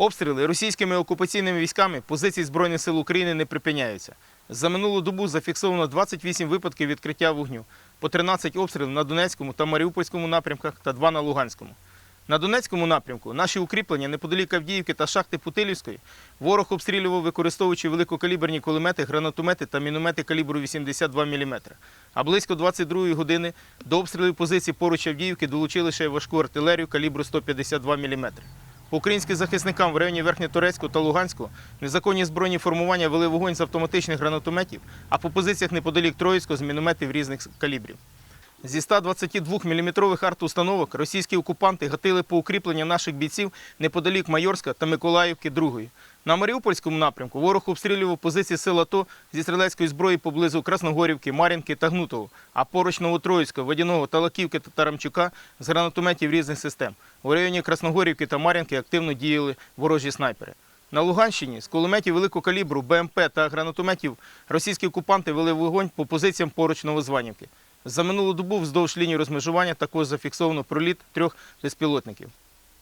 Обстріли російськими окупаційними військами позицій Збройних сил України не припиняються. За минулу добу зафіксовано 28 випадків відкриття вогню, по 13 обстрілів на Донецькому та Маріупольському напрямках та 2 на Луганському. На Донецькому напрямку наші укріплення неподалік Авдіївки та шахти Путилівської ворог обстрілював, використовуючи великокаліберні кулемети, гранатомети та міномети калібру 82 мм. А близько 22 години до обстрілів позицій поруч Авдіївки долучили ще й важку артилерію калібру 152 мм. Українським захисникам в районі Верхньоторецьку та Луганську незаконні збройні формування вели вогонь з автоматичних гранатометів, а по позиціях неподалік Троїцького з мінометів різних калібрів. Зі 122 мм артустановок російські окупанти гатили по укріплення наших бійців неподалік Майорська та Миколаївки 2. На Маріупольському напрямку ворог обстрілював позиції сил АТО зі стрілецької зброї поблизу Красногорівки, Мар'їнки та Гнутого, а поруч Новотроїцького, Водяного, Талаківки та Тарамчука з гранатометів різних систем. У районі Красногорівки та Мар'їнки активно діяли ворожі снайпери. На Луганщині з кулеметів великого калібру, БМП та гранатометів російські окупанти вели вогонь по позиціям поруч Новозванівки. За минулу добу вздовж лінії розмежування також зафіксовано проліт трьох безпілотників.